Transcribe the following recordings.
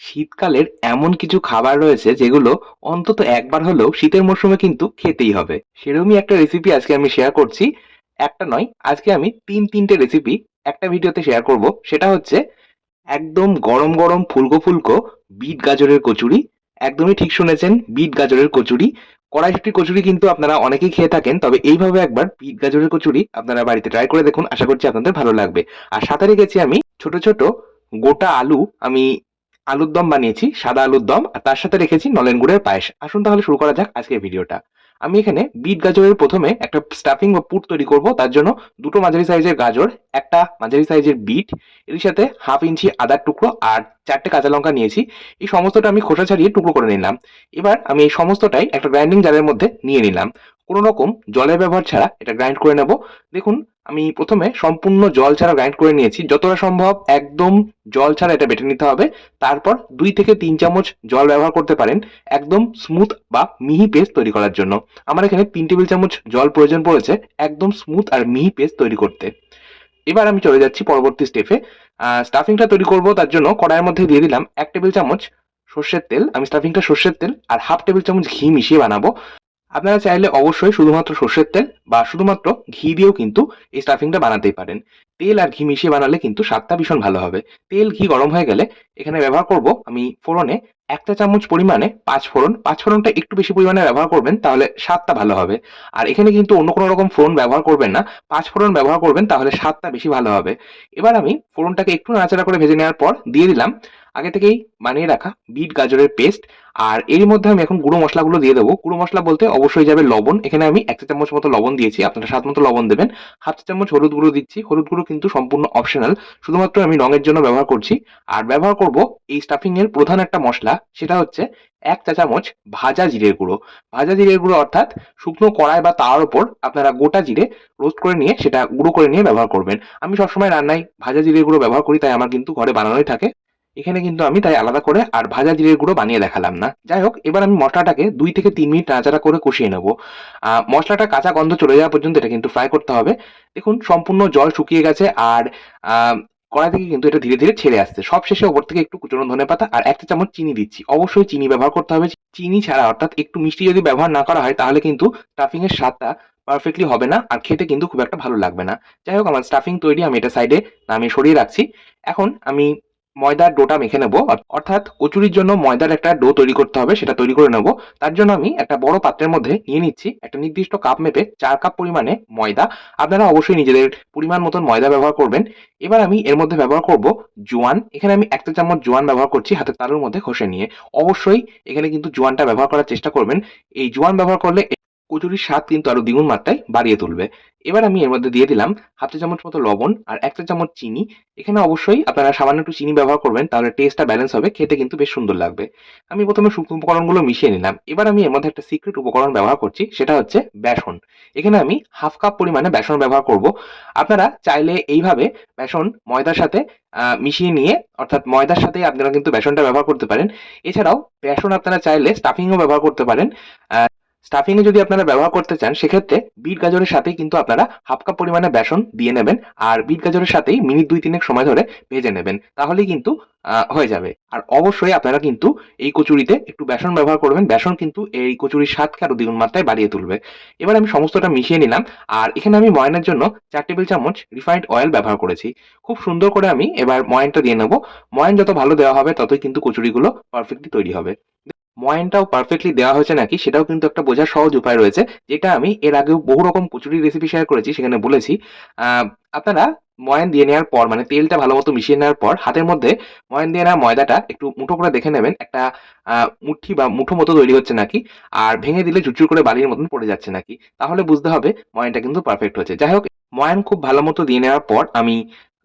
শীতকালের এমন কিছু খাবার রয়েছে যেগুলো অন্তত একবার হলেও শীতের মরশুমে কিন্তু খেতেই হবে। সেরকমই একটা রেসিপি আজকে আমি শেয়ার করছি। একটা নয়, আজকে আমি তিন তিনটে রেসিপি একটা ভিডিওতে শেয়ার করব। সেটা হচ্ছে একদম গরম গরম ফুলকো ফুলকো বিট গাজরের কচুরি। একদমই ঠিক শুনেছেন, বিট গাজরের কচুরি। কড়াইশুটির কচুরি কিন্তু আপনারা অনেকেই খেয়ে থাকেন, তবে এইভাবে একবার বিট গাজরের কচুরি আপনারা বাড়িতে ট্রাই করে দেখুন। আশা করছি আপনাদের ভালো লাগবে। আর সাথে রেখেছি আমি ছোট ছোট গোটা আলু আমি আলুর দম বানিয়েছি, সাদা আলুর দম, আর তার সাথে রেখেছি নলেন গুড়ের পায়েস। আসুন তাহলে শুরু করা যাক আজকের ভিডিওটা। আমি এখানে বিট গাজরের প্রথমে একটা স্টাফিং বা পুর তৈরি করব, তার জন্য দুটো মাঝারি সাইজের গাজর, একটা মাঝারি সাইজের বিট, এর সাথে হাফ ইঞ্চি আদার টুকরো, আর চারটে কাঁচা লঙ্কা নিয়েছি। এই সমস্তটা আমি খোসা ছাড়িয়ে টুকরো করে নিলাম। এবার আমি এই সমস্তটাই একটা গ্রাইন্ডিং জারের মধ্যে নিয়ে নিলাম। কোনো রকম জলের ব্যবহার ছাড়া এটা গ্রাইন্ড করে নেব। দেখুন, আমি প্রথমে সম্পূর্ণ জল ছাড়া গ্রাইন্ড করে নিয়েছি। যতটা সম্ভব একদম জল ছাড়া এটা বেটে নিতে হবে। তারপর দুই থেকে তিন চামচ জল ব্যবহার করতে পারেন একদম স্মুথ বা মিহি পেস্ট তৈরি করার জন্য। আমার এখানে তিন টেবিল চামচ জল প্রয়োজন পড়েছে একদম স্মুথ আর মিহি পেস্ট তৈরি করতে। এবার আমি চলে যাচ্ছি পরবর্তী স্টেপে স্টাফিংটা তৈরি করব, তার জন্য কড়াইয়ের মধ্যে দিয়ে দিলাম এক টেবিল চামচ সর্ষের তেল। আমি স্টাফিংটা সর্ষের তেল আর হাফ টেবিল চামচ ঘি মিশিয়ে বানাবো। আপনারা চাইলে অবশ্যই শুধুমাত্র সর্ষের তেল বা শুধুমাত্র ঘি দিয়েও কিন্তু এই স্টাফিংটা বানাতেই পারেন। তেল আর ঘি মিশিয়ে বানালে কিন্তু স্বাদটা ভীষণ ভালো হবে। তেল, ঘি গরম হয়ে গেলে এখানে ব্যবহার করব আমি ফোড়নে একটা চামচ পরিমাণে পাঁচ ফোড়ন। পাঁচ ফোড়নটা একটু বেশি পরিমাণে ব্যবহার করবেন তাহলে স্বাদটা ভালো হবে। আর এখানে কিন্তু অন্য কোনো রকম ফোড়ন ব্যবহার করবেন না। পাঁচ ফোড়ন ব্যবহার করবেন তাহলে স্বাদটা বেশি ভালো হবে। এবার আমি ফোড়নটাকে একটু নাড়াচাড়া করে ভেজে নেওয়ার পর দিয়ে দিলাম আগে থেকেই বানিয়ে রাখা বিট, গাজরের পেস্ট আর এর মধ্যে আমি এখন গুঁড়ো মশলাগুলো দিয়ে দেবো। গুঁড়ো মশলা বলতে অবশ্যই যাবে লবণ। এখানে আমি এক চা চামচ মতো লবণ দিয়েছি, আপনারা স্বাদ মতো লবণ দেবেন। হাফ চা চামচ হলুদ গুঁড়ো দিচ্ছি। হলুদ গুঁড়ো কিন্তু সম্পূর্ণ অপশনাল শুধুমাত্র আমি রঙের জন্য ব্যবহার করছি। আর ব্যবহার করব এই স্টাফিং এর প্রধান একটা মশলা, সেটা হচ্ছে এক চা চামচ ভাজা জিরের গুঁড়ো। ভাজা জিরের গুঁড়ো অর্থাৎ শুকনো কড়াই বা তাওয়ার ওপর আপনারা গোটা জিরে রোস্ট করে নিয়ে সেটা গুঁড়ো করে নিয়ে ব্যবহার করবেন। আমি সবসময় রান্নায় ভাজা জিরের গুঁড়ো ব্যবহার করি, তাই আমার কিন্তু ঘরে বানানোই থাকে। এখানে কিন্তু আমি তাই আলাদা করে আর ভাজা জিরের গুঁড়ো বানিয়ে দেখালাম না। যাই হোক, এবার আমি মশলাটাকে দুই থেকে তিন মিনিট নাড়াচাড়া করে কষিয়ে নেব। মশলাটা কাঁচা গন্ধ চলে যাওয়া পর্যন্ত এটা কিন্তু ফ্রাই করতে হবে। দেখুন, সম্পূর্ণ জল শুকিয়ে গেছে আর কড়াই থেকে কিন্তু এটা ধীরে ধীরে ছেড়ে আসছে। সব শেষে ওপর থেকে একটু কুচনো ধনে পাতা আর একটা চামচ চিনি দিচ্ছি। অবশ্যই চিনি ব্যবহার করতে হবে। চিনি ছাড়া অর্থাৎ একটু মিষ্টি যদি ব্যবহার না করা হয়, তাহলে কিন্তু স্টাফিং এর স্বাদটা পারফেক্টলি হবে না আর খেতে কিন্তু খুব একটা ভালো লাগবে না। যাই হোক, আমার স্টাফিং তৈরি, আমি এটা সাইডে নামিয়ে সরিয়ে রাখছি। এখন আমি ময়দার ডোটা মেখে নেব। অর- অর্থাৎ কচুরির জন্য ময়দার একটা ডো তৈরি করতে হবে, সেটা তৈরি করে নেব। তার জন্য আমি একটা বড় পাত্রের মধ্যে নিয়ে নিচ্ছি একটা নির্দিষ্ট কাপ মেপে চার কাপ পরিমাণে ময়দা। আপনারা অবশ্যই নিজেদের পরিমাণ মতন ময়দা ব্যবহার করবেন। এবার আমি এর মধ্যে ব্যবহার করব জোয়ান। এখানে আমি একটা চামচ জোয়ান ব্যবহার করছি হাতের তালুর মধ্যে ঘষে নিয়ে। অবশ্যই এখানে কিন্তু জোয়ানটা ব্যবহার করার চেষ্টা করবেন। এই জোয়ান ব্যবহার করলে কচুরির স্বাদ কিন্তু আরও দ্বিগুণ মাত্রায় বাড়িয়ে তুলবে। এবার আমি এর মধ্যে দিয়ে দিলাম হাফ চা চামচ মতো লবণ আর এক চা চামচ চিনি। এখানে অবশ্যই আপনারা সামান্য একটু চিনি ব্যবহার করবেন, তাহলে টেস্টটা ব্যালেন্স হবে, খেতে কিন্তু বেশ সুন্দর লাগবে। আমি প্রথমে শুকনো উপকরণগুলো মিশিয়ে নিলাম। এবার আমি এর মধ্যে একটা সিক্রেট উপকরণ ব্যবহার করছি, সেটা হচ্ছে বেসন। এখানে আমি হাফ কাপ পরিমাণে বেসন ব্যবহার করব। আপনারা চাইলে এইভাবে বেসন ময়দার সাথে মিশিয়ে নিয়ে, অর্থাৎ ময়দার সাথে আপনারা কিন্তু বেসনটা ব্যবহার করতে পারেন। এছাড়াও বেসন আপনারা চাইলে স্টাফিংও ব্যবহার করতে পারেন। স্টাফিং এ যদি আপনারা ব্যবহার করতে চান, সেক্ষেত্রে বিট গাজরের সাথেই কিন্তু আপনারা হাফ কাপ পরিমাণে বেসন দিয়ে নেবেন আর বিট গাজরের সাথেই মিনিট দুই তিনেক সময় ধরে ভেজে নেবেন। তাহলেই কিন্তু হয়ে যাবে। আর অবশ্যই আপনারা কিন্তু এই কচুরিতে একটু বেসন ব্যবহার করবেন। বেসন কিন্তু এই কচুরির স্বাদকে আরও দ্বিগুণ মাত্রায় বাড়িয়ে তুলবে। এবার আমি সমস্তটা মিশিয়ে নিলাম। আর এখানে আমি ময়নের জন্য চার টেবিল চামচ রিফাইন্ড অয়েল ব্যবহার করেছি। খুব সুন্দর করে আমি এবার ময়নটা দিয়ে নেব। ময়ন যত ভালো দেওয়া হবে, ততই কিন্তু কচুরিগুলো পারফেক্টলি তৈরি হবে। ময়ানটাও পারফেক্টলি দেওয়া হয়েছে নাকি, সেটাও কিন্তু একটা বোঝার সহজ উপায় রয়েছে, যেটা আমি এর আগেও বহু রকম কচুরি রেসিপি শেয়ার করেছি, সেখানে বলেছি। আপনারা ময়ান দিয়ে নেওয়ার পর মানে তেলটা ভালো মতো মিশিয়ে নেওয়ার পর, হাতের মধ্যে ময়ান দিয়ে নেওয়া ময়দাটা একটু মুঠো করে দেখে নেবেন, একটা মুঠি বা মুঠো মতো তৈরি হচ্ছে নাকি, আর ভেঙে দিলে চুরচুর করে বালির মতন পড়ে যাচ্ছে নাকি, তাহলে বুঝতে হবে ময়ানটা কিন্তু পারফেক্ট হচ্ছে যাই হোক, ময়ান খুব ভালো মতো দিয়ে নেওয়ার পর আমি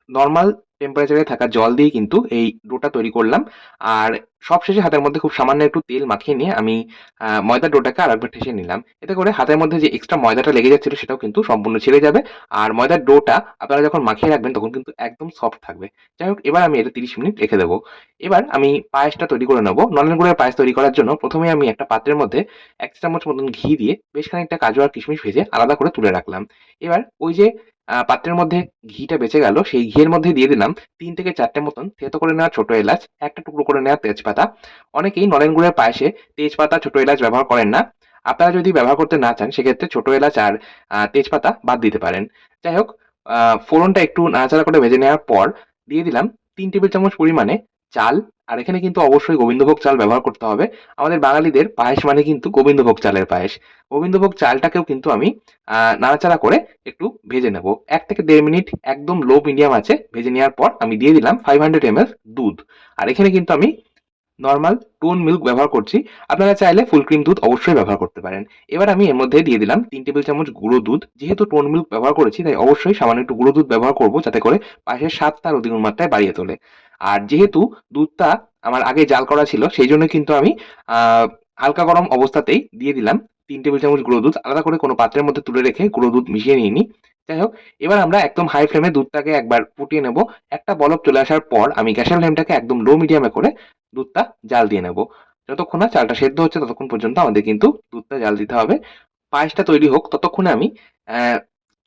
নর্মাল টেম্পারেচারে থাকা জল দিয়ে কিন্তু এই ডোটা তৈরি করলাম। আর সবশেষে হাতের মধ্যে খুব সামান্য একটু তেল মাখিয়ে নিয়ে আমি ময়দার ডোটাকে আরেকবার ঠেসে নিলাম। এতে করে হাতের মধ্যে যে এক্সট্রা ময়দাটা লেগে যাচ্ছিল সেটাও কিন্তু সম্পূর্ণ ছেড়ে যাবে। আর ময়দার ডোটা আপনারা যখন মাখিয়ে রাখবেন তখন কিন্তু একদম সফট থাকবে। যাই হোক, এবার আমি এটা তিরিশ মিনিট রেখে দেবো। এবার আমি পায়েসটা তৈরি করে নেব। নলেন গুড়ের পায়েস তৈরি করার জন্য প্রথমে আমি একটা পাত্রের মধ্যে এক চামচ মতন ঘি দিয়ে বেশ খানিকটা কাজু আর কিশমিশ ভেজে আলাদা করে তুলে রাখলাম। এবার ওই যে পাত্রের মধ্যে ঘিটা বেঁচে গেল, সেই ঘিয়ের মধ্যে দিয়ে দিলাম তিন থেকে চারটে মতন থেতো করে নেওয়া ছোট এলাচ, একটা টুকরো করে নেওয়া তেজপাতা। অনেকেই নলেন গুড়ের পায়েসে তেজপাতা ছোট এলাচ ব্যবহার করেন না। আপনারা যদি ব্যবহার করতে না চান, সেক্ষেত্রে ছোট এলাচ আর তেজপাতা বাদ দিতে পারেন। যাই হোক ফোড়নটা একটু নাড়াচাড়া করে ভেজে নেওয়ার পর দিয়ে দিলাম তিন টেবিল চামচ পরিমাণে চাল আর এখানে কিন্তু অবশ্যই গোবিন্দভোগ চাল ব্যবহার করতে হবে। আমাদের বাঙালিদের পায়েস মানে কিন্তু গোবিন্দভোগ চালের পায়েস। গোবিন্দভোগ চালটাকেও কিন্তু আমি নাড়াচাড়া করে একটু ভেজে নেব। এক থেকে দেড় মিনিট একদম লো মিডিয়াম আছে, ভেজে নেওয়ার পর আমি দিয়ে দিলাম ফাইভ হান্ড্রেড এম দুধ। আর এখানে কিন্তু আমি নর্মাল টোন মিল্ক ব্যবহার করছি। আপনারা চাইলে ফুল ক্রিম দুধ অবশ্যই ব্যবহার করতে পারেন। এবার আমি এর মধ্যে দিয়ে দিলাম তিন টেবিল চামচ গুঁড়ো দুধ। যেহেতু টোন মিল্ক ব্যবহার করেছি, তাই অবশ্যই সামান্য একটু গুঁড়ো দুধ ব্যবহার করব যাতে করে পাশের আরও দ্বিগুণ মাত্রায় বাড়িয়ে তোলে। আর যেহেতু দুধটা আমার আগে জাল করা ছিল, সেই জন্য কিন্তু আমি হালকা গরম অবস্থাতেই দিয়ে দিলাম তিন টেবিল চামচ গুঁড়ো দুধ। আলাদা করে কোনো পাত্রের মধ্যে তুলে রেখে গুঁড়ো দুধ মিশিয়ে নিইনি। যাই হোক, এবার আমরা একদম হাই ফ্লেমে দুধটাকে একবার ফুটিয়ে নেব। একটা বলক চলে আসার পর আমি গ্যাসের ফ্লেমটাকে একদম লো মিডিয়ামে করে দুধটা জাল দিয়ে নেব। যতক্ষণ না চালটা সেদ্ধ হচ্ছে ততক্ষণ পর্যন্ত আমাদের কিন্তু দুধটা জাল দিতে হবে। পায়েসটা তৈরি হোক, ততক্ষণে আমি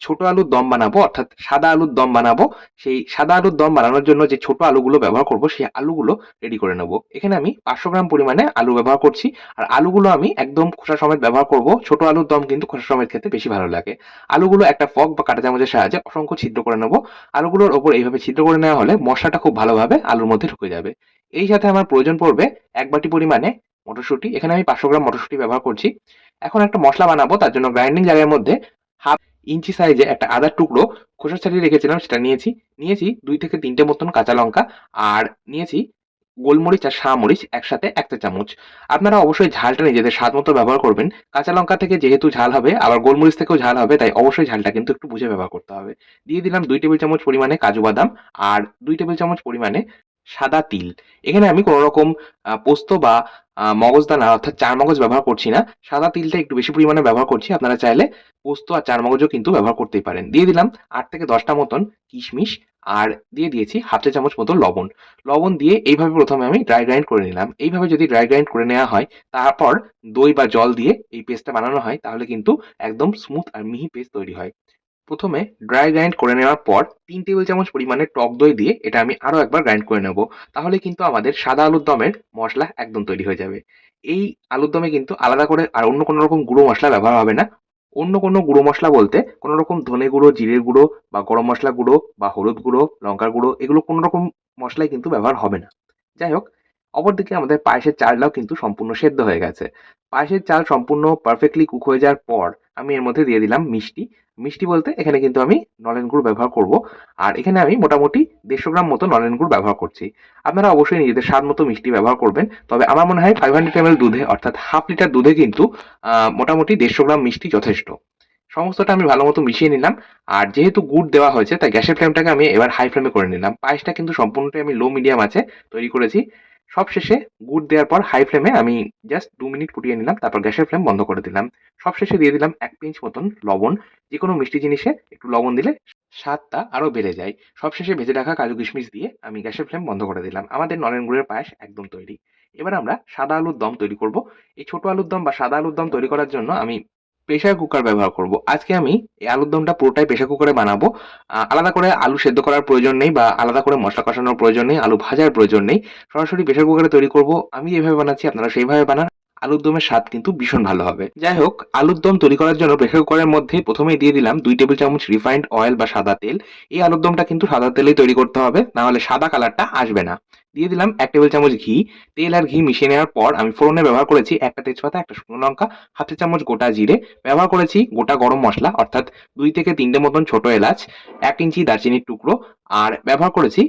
ছোট আলুর দম বানাবো, অর্থাৎ সাদা আলুর দম বানাবো। সেই সাদা আলুর দম বানানোর জন্য যে ছোট আলুগুলো ব্যবহার করব, সেই আলুগুলো রেডি করে নেব। এখানে আমি পাঁচশো গ্রাম পরিমাণে আলু ব্যবহার করছি। আর আলুগুলো আমি একদম খোসা সমেত ব্যবহার করব। ছোট আলুর দম কিন্তু খোসা সমেত খেতে বেশি ভালো লাগে। আলুগুলো একটা ফক বা কাটা চামচের সাহায্যে অসংখ্য ছিদ্র করে নেব। আলুগুলোর ওপর এইভাবে ছিদ্র করে নেওয়া হলে মশলাটা খুব ভালোভাবে আলুর মধ্যে ঢুকে যাবে। এই সাথে আমার প্রয়োজন পড়বে এক বাটি পরিমাণে মটরশুঁটি। এখানে আমি পাঁচশো গ্রাম মটরশুঁটি ব্যবহার করছি। এখন একটা মশলা বানাবো, তার জন্য গ্রাইন্ডিং জারের মধ্যে হাফ ইঞ্চি সাইজে একটা আদার টুকরো খোসা ছাড়িয়ে রেখেছিলাম, সেটা নিয়েছি। নিয়েছি দুই থেকে তিনটে মতন কাঁচা লঙ্কা আর নিয়েছি গোলমরিচ আর শাহমরিচ একসাথে একটা চামচ। আপনারা অবশ্যই ঝালটা নিজেদের স্বাদ মতো ব্যবহার করবেন। কাঁচা লঙ্কা থেকে যেহেতু ঝাল হবে, আবার গোলমরিচ থেকেও ঝাল হবে, তাই অবশ্যই ঝালটা কিন্তু একটু বুঝে ব্যবহার করতে হবে। দিয়ে দিলাম দুই টেবিল চামচ পরিমাণে কাজু বাদাম আর দুই টেবিল চামচ পরিমাণে সাদা তিল। এখানে আমি কোনো রকম পোস্ত বা মগজদানা অর্থাৎ চার মগজ ব্যবহার করছি না। সাদা তিলটা একটু বেশি পরিমাণে ব্যবহার করছি। আপনারা চাইলে পোস্ত আর চার মগজও কিন্তু ব্যবহার করতেই পারেন। দিয়ে দিলাম আট থেকে দশটা মতন কিশমিশ আর দিয়ে দিয়েছি হাফ চা চামচ মতো লবণ। লবণ দিয়ে এইভাবে প্রথমে আমি ড্রাই গ্রাইন্ড করে নিলাম। এইভাবে যদি ড্রাই গ্রাইন্ড করে নেওয়া হয়, তারপর দই বা জল দিয়ে এই পেস্টটা বানানো হয়, তাহলে কিন্তু একদম স্মুথ আর মিহি পেস্ট তৈরি হয়। প্রথমে ড্রাই গ্রাইন্ড করে নেওয়ার পর তিন টেবিল চামচ পরিমাণে টক দই দিয়ে এটা আমি আরও একবার গ্রাইন্ড করে নেব। তাহলে কিন্তু আমাদের সাদা আলুর দমের মশলা একদম তৈরি হয়ে যাবে। এই আলুর দমে কিন্তু আলাদা করে আর অন্য কোনো রকম গুঁড়ো মশলা ব্যবহার হবে না। অন্য কোনো গুঁড়ো মশলা বলতে কোনো রকম ধনে গুঁড়ো, জিরের গুঁড়ো বা গরম মশলা গুঁড়ো বা হলুদ গুঁড়ো, লঙ্কার গুঁড়ো এগুলো কোনো রকম মশলাই কিন্তু ব্যবহার হবে না। যাই হোক, অপরদিকে আমাদের পায়েসের চালটাও কিন্তু সম্পূর্ণ সেদ্ধ হয়ে গেছে। পায়েসের চাল সম্পূর্ণ পারফেক্টলি কুক হয়ে যাওয়ার পর আমি এর মধ্যে দিয়ে দিলাম মিষ্টি। মিষ্টি বলতে এখানে কিন্তু আমি নলেন গুড় ব্যবহার করব। আর এখানে আমি মোটামুটি দেড়শো গ্রাম মতো নলেন গুড় ব্যবহার করছি। আপনারা অবশ্যই নিজেদের স্বাদ মতো মিষ্টি ব্যবহার করবেন। তবে আমার মনে হয় ফাইভ হান্ড্রেড এম দুধে, অর্থাৎ হাফ লিটার দুধে কিন্তু মোটামুটি দেড়শো গ্রাম মিষ্টি যথেষ্ট। সমস্তটা আমি ভালো মতো মিশিয়ে নিলাম। আর যেহেতু গুড় দেওয়া হয়েছে, তাই গ্যাসের ফ্লেমটাকে আমি এবার হাই ফ্লেমে করে নিলাম। পায়েসটা কিন্তু সম্পূর্ণটাই আমি লো মিডিয়াম আছে তৈরি করেছি। সব শেষে গুড় দেওয়ার পর হাই ফ্লেমে আমি জাস্ট দু মিনিট ফুটিয়ে নিলাম, তারপর গ্যাসের ফ্লেম বন্ধ করে দিলাম। সব শেষে দিয়ে দিলাম এক পিঞ্চ মতন লবণ যে কোনো মিষ্টি জিনিসে একটু লবণ দিলে স্বাদটা আরও বেড়ে যায়। সবশেষে ভেজে রাখা কাজু কিশমিশ দিয়ে আমি গ্যাসের ফ্লেম বন্ধ করে দিলাম। আমাদের নলেন গুড়ের পায়েস একদম তৈরি। এবার আমরা সাদা আলুর দম তৈরি করব। এই ছোট আলুর দম বা সাদা আলুর দম তৈরি করার জন্য আমি প্রেসার কুকার ব্যবহার করব। আজকে আমি এই আলুর দমটা পুরোটাই প্রেশার কুকারে বানাবো। আলাদা করে আলু সেদ্ধ করার প্রয়োজন নেই বা আলাদা করে মশলা কষানোর প্রয়োজন নেই, আলু ভাজার প্রয়োজন নেই। সরাসরি প্রেশার কুকারে তৈরি করব। আমি যেভাবে বানাচ্ছি আপনারা সেইভাবে বানান। আলুর দমের স্বাদ কিন্তু ভীষণ ভালো হবে। যাই হোক আলুর দম তৈরি করার জন্য প্রেসার কুকারের মধ্যে প্রথমেই দিয়ে দিলাম দুই টেবিল চামচ রিফাইন্ড অয়েল বা সাদা তেল। এই আলুর দমটা কিন্তু সাদা তেলেই তৈরি করতে হবে না হলে সাদা কালারটা আসবে না। দিয়ে দিলাম এক টেবিল চামচ ঘি। তেল আর ঘি মিশিয়ে নেওয়ার পর আমি ফোড়নে ব্যবহার করেছি একটা তেজপাতা, একটা শুকনো লঙ্কা, হাফ চা চামচ গোটা জিরে। ব্যবহার করেছি গোটা গরম মশলা, অর্থাৎ দুই থেকে তিনটে মতন ছোট এলাচ, এক ইঞ্চি দারচিনির টুকরো, আর ব্যবহার করেছি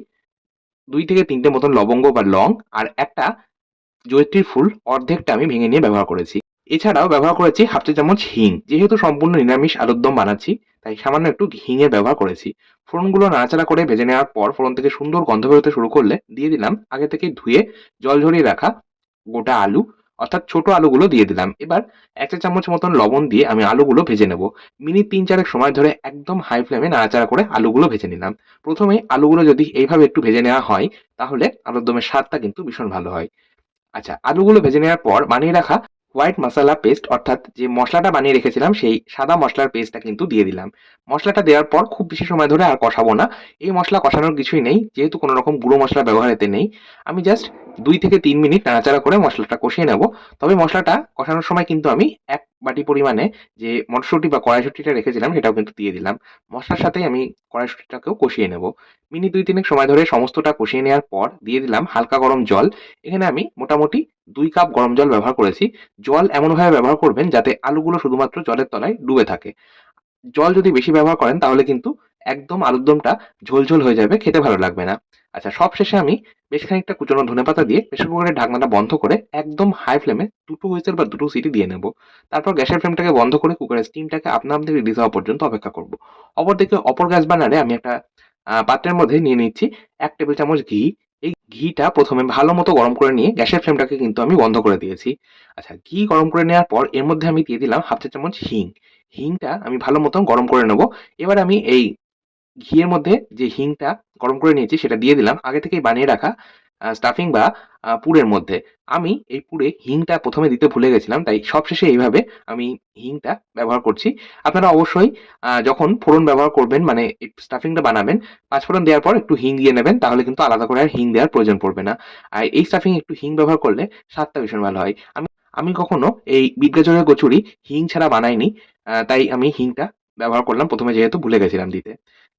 দুই থেকে তিনটে মতন লবঙ্গ বা লং, আর একটা জয়ত্রীর ফুল অর্ধেকটা আমি ভেঙে নিয়ে ব্যবহার করেছি। এছাড়াও ব্যবহার করেছি হাফ চা চামচ হিং। যেহেতু সম্পূর্ণ নিরামিষ আলুর দম বানাচ্ছি, তাই সামান্য একটু হিঙের ব্যবহার করেছি। ফোড়নগুলো নাড়াচাড়া করে ভেজে নেওয়ার পর ফোড়ন থেকে সুন্দর গন্ধ বেরোতে শুরু করলে দিয়ে দিলাম, আগে থেকে ধুয়ে জল ঝরিয়ে রাখা গোটা আলু, অর্থাৎ ছোট আলুগুলো দিয়ে দিলাম। এবার এক চা চামচ মতন লবণ দিয়ে আমি আলুগুলো ভেজে নেব। মিনিট তিন চারেক সময় ধরে একদম হাই ফ্লেমে নাড়াচাড়া করে আলুগুলো ভেজে নিলাম। প্রথমে আলুগুলো যদি এইভাবে একটু ভেজে নেওয়া হয়, তাহলে আলুর দমের স্বাদটা কিন্তু ভীষণ ভালো হয়। আচ্ছা আলুগুলো ভেজে নেওয়ার পর বানিয়ে রাখা হোয়াইট মশলা পেস্ট অর্থাৎ যে মশলাটা বানিয়ে রেখেছিলাম, সেই সাদা মশলার পেস্টটা কিন্তু দিয়ে দিলাম। মশলাটা দেওয়ার পর খুব বেশি সময় ধরে আর কষাবো না। এই মশলা কষানোর কিছুই নেই, যেহেতু কোনো রকম গুঁড়ো মশলা ব্যবহার এতে নেই। আমি জাস্ট দুই থেকে তিন মিনিট নাড়াচাড়া করে মশলাটা কষিয়ে নেব। তবে মশলাটা কষানোর সময় কিন্তু আমি এক বাটি পরিমাণে যে মটরশুঁটি বা কড়াইশুঁটিটা রেখেছিলাম, সেটাও কিন্তু দিয়ে দিলাম। মশলার সাথে আমি কড়াইশুঁটিটাকেও কষিয়ে নেব। মিনি দুই তিনেক সময় ধরে সমস্তটা কষিয়ে নেওয়ার পর দিয়ে দিলাম হালকা গরম জল। এখানে আমি মোটামুটি দুই কাপ গরম জল ব্যবহার করেছি। জল এমনভাবে ব্যবহার করবেন যাতে আলুগুলো শুধুমাত্র জলের তলায় ডুবে থাকে। জল যদি বেশি ব্যবহার করেন, তাহলে কিন্তু একদম আলুর দমটা ঝোলঝোল হয়ে যাবে, খেতে ভালো লাগবে না। আচ্ছা সব শেষে আমি বেশ খানিকটা কুচনো ধনেপাতা দিয়ে প্রেসার কুকারের ঢাকনাটা বন্ধ করে একদম হাই ফ্লেমে দুটো হুইসেল বা দুটো সিটি দিয়ে নেব। তারপর গ্যাসের ফ্লেমটাকে বন্ধ করে কুকারের স্টিমটাকে আপনা আপনি রিলিজ হওয়া পর্যন্ত অপেক্ষা করব। অপরদিকে অপর গ্যাস বার্নারে আমি একটা পাত্রের মধ্যে নিয়ে নিচ্ছি এক টেবিল চামচ ঘি। এই ঘিটা প্রথমে ভালো মতো গরম করে নিয়ে গ্যাসের ফ্লেমটাকে কিন্তু আমি বন্ধ করে দিয়েছি। আচ্ছা ঘি গরম করে নেওয়ার পর এর মধ্যে আমি দিয়ে দিলাম হাফ চা চামচ হিং। হিংটা আমি ভালো মতো গরম করে নেব। এবার আমি এই ঘিয়ের মধ্যে যে হিংটা গরম করে নিয়েছি, সেটা দিয়ে দিলাম। আগে থেকেই বানিয়ে রাখা স্টাফিং বা পুরের মধ্যে। আমি এই পুরে হিংটা প্রথমে দিতে ভুলে গেছিলাম, তাই সবশেষে এইভাবে আমি হিংটা ব্যবহার করছি। আপনারা অবশ্যই যখন ফোড়ন ব্যবহার করবেন মানে স্টাফিংটা বানাবেন পাঁচফোড়ন দেওয়ার পর একটু হিং দিয়ে নেবেন, তাহলে কিন্তু আলাদা করে আর হিং দেওয়ার প্রয়োজন পড়বে না। আর এই স্টাফিং একটু হিং ব্যবহার করলে স্বাদটা ভীষণ ভালো হয়। আমি আমি কখনো এই বিদ্যাচরের কচুরি হিং ছাড়া বানাইনি তাই আমি হিংটা ব্যবহার করলাম, প্রথমে যেহেতু ভুলে গেছিলাম দিতে।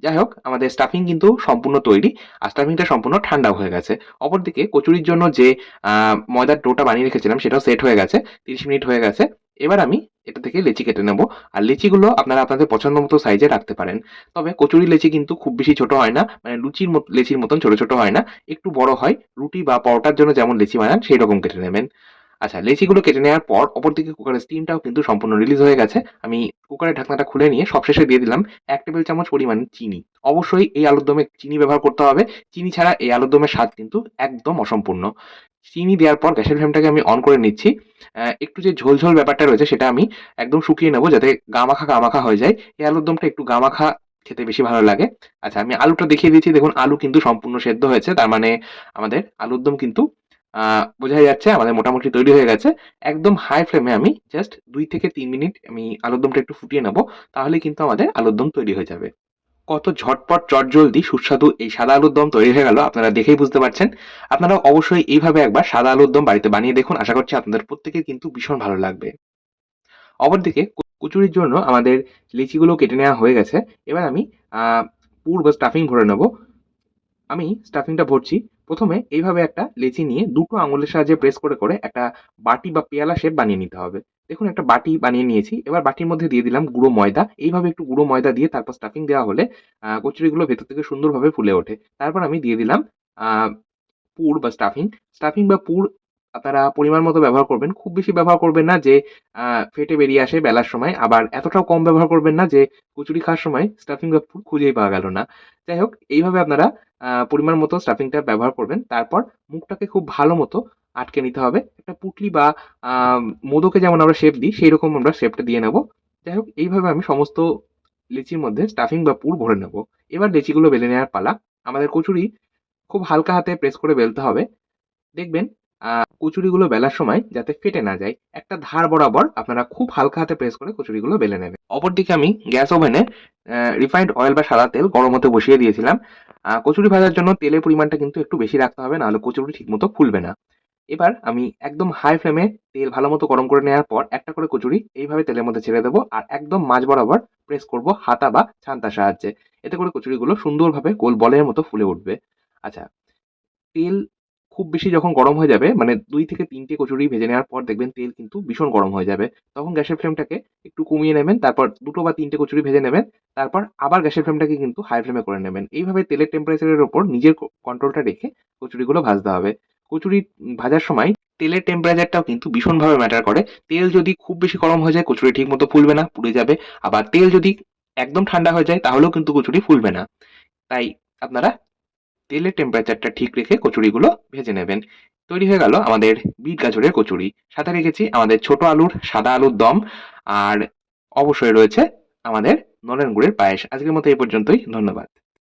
যাই হোক আমাদের স্টাফিং কিন্তু সম্পূর্ণ তৈরি। আর স্টাফিংটা সম্পূর্ণ ঠান্ডা হয়ে গেছে। অপরদিকে কচুরির জন্য যে ময়দার ডোটা বানিয়ে রেখেছিলাম, সেটাও সেট হয়ে গেছে। তিরিশ মিনিট হয়ে গেছে। এবার আমি এটা থেকে লেচি কেটে নেব। আর লেচিগুলো আপনারা আপনাদের পছন্দ মতো সাইজে রাখতে পারেন। তবে কচুরি লেচি কিন্তু খুব বেশি ছোট হয় না। মানে লুচির লেচির মতন ছোট ছোট হয় না। একটু বড় হয়। রুটি বা পরোটার জন্য যেমন লেচি বানান সেই রকম কেটে নেবেন। আচ্ছা লেচিগুলো কেটে নেওয়ার পর অপরদিকে কুকারের স্টিমটাও কিন্তু সম্পূর্ণ রিলিজ হয়ে গেছে। আমি কুকারের ঢাকনাটা খুলে নিয়ে সবশেষে দিয়ে দিলাম এক টেবিল চামচ পরিমাণ চিনি। অবশ্যই এই আলুর দমে চিনি ব্যবহার করতে হবে। চিনি ছাড়া এই আলুর দমের স্বাদ কিন্তু একদম অসম্পূর্ণ। চিনি দেওয়ার পর গ্যাসের ফ্লেমটাকে আমি অন করে নিচ্ছি। একটু যে ঝোল ঝোল ব্যাপারটা রয়েছে সেটা আমি একদম শুকিয়ে নেব যাতে গামাখা গামাখা হয়ে যায়। এই আলুর দমটা একটু গামাখা খেতে বেশি ভালো লাগে। আচ্ছা আমি আলুটা দেখিয়ে দিচ্ছি। দেখুন, আলু কিন্তু সম্পূর্ণ সেদ্ধ হয়েছে। তার মানে আমাদের আলুর দম কিন্তু বোঝাই যাচ্ছে, আমাদের মোটামুটি তৈরি হয়ে গেছে। একদম হাই ফ্লেমে আমি জাস্ট দুই থেকে তিন মিনিট আমি আলুর দমটা একটু ফুটিয়ে নেব তাহলে কিন্তু আমাদের আলুর দম তৈরি হয়ে যাবে। কত ঝটপট, চটজলদি, সুস্বাদু এই সাদা আলুর দম তৈরি হয়ে গেল, আপনারা দেখেই বুঝতে পারছেন। আপনারা অবশ্যই এইভাবে একবার সাদা আলুর দম বাড়িতে বানিয়ে দেখুন, আশা করছি আপনাদের প্রত্যেকের কিন্তু ভীষণ ভালো লাগবে। অপরদিকে কচুরির জন্য আমাদের লিচিগুলো কেটে নেওয়া হয়ে গেছে। এবার আমি পুর বা স্টাফিং ভরে নেব। আমি স্টাফিংটা ভরছি। প্রথমে এইভাবে একটা লেচি নিয়ে দুটো আঙুলের সাহায্যে প্রেস করে করে একটা বাটি বা পেয়ালা শেপ বানিয়ে নিতে হবে। দেখুন, একটা বাটি বানিয়ে নিয়েছি। এবার বাটির মধ্যে দিয়ে দিলাম গুঁড়ো ময়দা। এইভাবে একটু গুঁড়ো ময়দা দিয়ে তারপর স্টাফিং দেওয়া হলে কচুরিগুলো ভেতর থেকে সুন্দরভাবে ফুলে ওঠে। তারপর আমি দিয়ে দিলাম পুর বা স্টাফিং স্টাফিং বা পুর আপনারা পরিমাণ মতো ব্যবহার করবেন। খুব বেশি ব্যবহার করবেন না যে ফেটে বেরিয়ে আসে বেলার সময়। আবার এতটাও কম ব্যবহার করবেন না যে, কচুরি খাওয়ার সময় স্টাফিং বা পুর খুঁজেই পাওয়া গেল না। যাই হোক, এইভাবে আপনারা পরিমাণ মতো স্টাফিংটা ব্যবহার করবেন। তারপর মুখটাকে খুব ভালো মতো আটকে নিতে হবে। একটা পুটলি বা মোদকে যেমন আমরা শেপ দিই সেই রকম আমরা শেপটা দিয়ে নেব। যাই হোক, এইভাবে আমি সমস্ত লিচির মধ্যে স্টাফিং বা পুর ভরে নেব। এবার লিচিগুলো বেলে নেওয়ার পালা। আমাদের কচুরি খুব হালকা হাতে প্রেস করে বেলতে হবে। দেখবেন কচুরিগুলো বেলার সময় যাতে ফেটে না যায়, একটা ধার বরাবর আপনারা খুব হালকা হাতে প্রেস করে কচুরিগুলো বেলে নেবেন। অপরদিকে আমি গ্যাস ওভেনে রিফাইন্ড অয়েল বা সাদা তেল গরম হতে বসিয়ে দিয়েছিলাম। কচুরি ভাজার জন্য তেলের পরিমাণটা কিন্তু একটু বেশি রাখতে হবে, নাহলে কচুরি ঠিকমতো ফুলবে না। এবার আমি একদম হাই ফ্লেমে তেল ভালো মতো গরম করে নেওয়ার পর একটা করে কচুরি এইভাবে তেলের মধ্যে ছেড়ে দেবো আর একদম মাঝ বরাবর প্রেস করব হাতা বা ছান্তার সাহায্যে। এতে করে কচুরিগুলো সুন্দরভাবে গোল বলের মতো ফুলে উঠবে। আচ্ছা তেল খুব বেশি যখন গরম হয়ে যাবে মানে দুই থেকে তিনটে কচুরি ভেজে নেওয়ার পর দেখবেন তেল কিন্তু ভীষণ গরম হয়ে যাবে। তখন গ্যাসের ফ্লেমটাকে একটু কমিয়ে নেবেন, তারপর দুটো বা তিনটে কচুরি ভেজে নেবেন, তারপর আবার গ্যাসের ফ্লেমটাকে কিন্তু হাই ফ্লেমে করে নেবেন। এইভাবে তেলের টেম্পারেচারের ওপর নিজের কন্ট্রোলটা রেখে কচুরিগুলো ভাজতে হবে। কচুরি ভাজার সময় তেলের টেম্পারেচারটাও কিন্তু ভীষণভাবে ম্যাটার করে। তেল যদি খুব বেশি গরম হয়ে যায়, কচুরি ঠিক মতো ফুলবে না, পুড়ে যাবে। আবার তেল যদি একদম ঠান্ডা হয়ে যায়, তাহলেও কিন্তু কচুরি ফুলবে না। তাই আপনারা তেলের টেম্পারেচারটা ঠিক রেখে কচুরিগুলো ভেজে নেবেন। তৈরি হয়ে গেল আমাদের বিট গাজরের কচুরি। সাথে রেখেছি আমাদের ছোট আলুর সাদা আলুর দম। আর অবশ্যই রয়েছে আমাদের নলেন গুড়ের পায়েস। আজকের মতো এই পর্যন্তই। ধন্যবাদ।